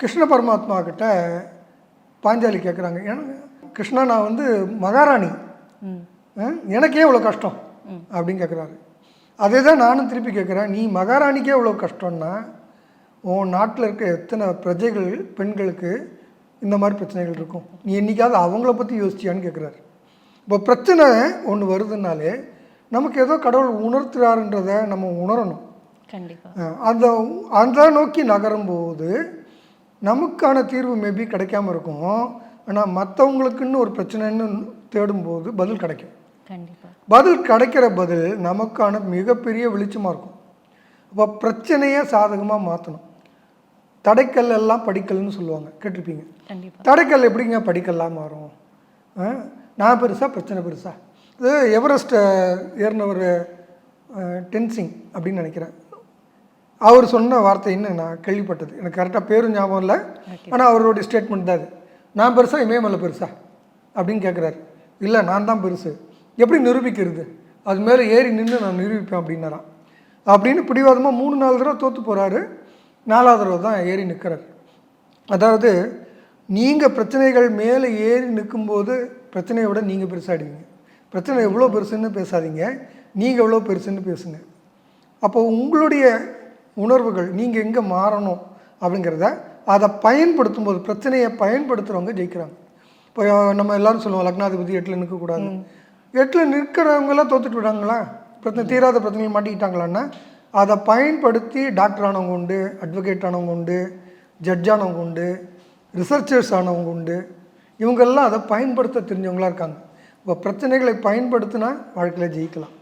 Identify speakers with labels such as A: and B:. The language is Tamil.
A: கிருஷ்ண பரமாத்மா கிட்ட பாஞ்சாலி கேட்குறாங்க ஏன்னா கிருஷ்ணா நான் வந்து மகாராணி. எனக்கே இவ்வளோ கஷ்டம் அப்படின்னு கேட்குறாரு அதே தான் நானும் திருப்பி கேட்குறேன் நீ மகாராணிக்கே இவ்வளோ கஷ்டம்னா உன் நாட்டில் இருக்க எத்தனை பிரஜைகள் பெண்களுக்கு இந்த மாதிரி பிரச்சனைகள் இருக்கும். நீ என்னைக்காவது அவங்கள பற்றி யோசிச்சியான்னு கேட்குறாரு இப்போ பிரச்சனை ஒன்று வருதுனாலே நமக்கு ஏதோ கடவுள் உணர்த்துறாருன்றதை நம்ம உணரணும். அந்த அந்த நோக்கி நகரும்போது நமக்கான தீர்வு மேபி கிடைக்காம இருக்கும். ஆனால் மற்றவங்களுக்குன்னு ஒரு பிரச்சனைன்னு தேடும்போது பதில் கிடைக்கும். பதில் கிடைக்கிற பதில் நமக்கான மிகப்பெரிய வெளிச்சமாக இருக்கும். அப்போ பிரச்சனையை சாதகமாக மாற்றணும் தடைக்கல் எல்லாம் படிக்கல்னு சொல்லுவாங்க. கேட்டிருப்பீங்க. தடைக்கல் எப்படிங்க படிக்கல்லாம் மாறும்? நான் பெருசா பிரச்சனை பெருசா. இது எவரெஸ்ட் ஏறினவர் டென்சிங் அப்படின்னு நினைக்கிறேன். அவர் சொன்ன வார்த்தைன்னு நான் கேள்விப்பட்டது. எனக்கு கரெக்டாக பேரும் ஞாபகம் இல்லை. ஆனால் அவருடைய ஸ்டேட்மெண்ட் தான் அது. நான் பெருசா இமயமலை பெருசா? அப்படின்னு கேட்குறாரு இல்லை நான் தான் பெருசு. எப்படி நிரூபிக்கிறது? அது மேலே ஏறி நின்று நான் நிரூபிப்பேன் அப்படின்னாராம். அப்படின்னு பிடிவாதமாக மூணு நாலு தடவை தோற்று போகிறாரு நாலாவது தடவை தான் ஏறி நிற்கிறார் அதாவது நீங்கள் பிரச்சனைகள் மேலே ஏறி நிற்கும்போது பிரச்சனையை விட நீங்கள் பெருசாடுவீங்க பிரச்சனை எவ்வளோ பெருசுன்னு பேசாதீங்க. நீங்கள் எவ்வளோ பெருசுன்னு பேசுங்க. அப்போ உங்களுடைய உணர்வுகள் நீங்கள் எங்கே மாறணும் அப்படிங்கிறத அதை பயன்படுத்தும் போது பிரச்சனையை பயன்படுத்துகிறவங்க ஜெயிக்கிறாங்க. இப்போ நம்ம எல்லாரும் சொல்லுவோம் லக்னாதிபதி எட்டில் நிற்கக்கூடாது. எட்டில் நிற்கிறவங்களாம் தோத்துட்டு விடாங்களா பிரச்சனை தீராத பிரச்சனைகள் மாட்டிக்கிட்டாங்களான்னா அதை பயன்படுத்தி டாக்டர் ஆனவங்க உண்டு அட்வொகேட் ஆனவங்க உண்டு ஜட்ஜ் ஆனவங்க உண்டு ரிசர்ச்சர்ஸ் ஆனவங்க உண்டு. இவங்கெல்லாம் அதை பயன்படுத்த தெரிஞ்சவங்களா இருக்காங்க. இப்போ பிரச்சனைகளை பயன்படுத்தினா வாழ்க்கையில் ஜெயிக்கலாம்.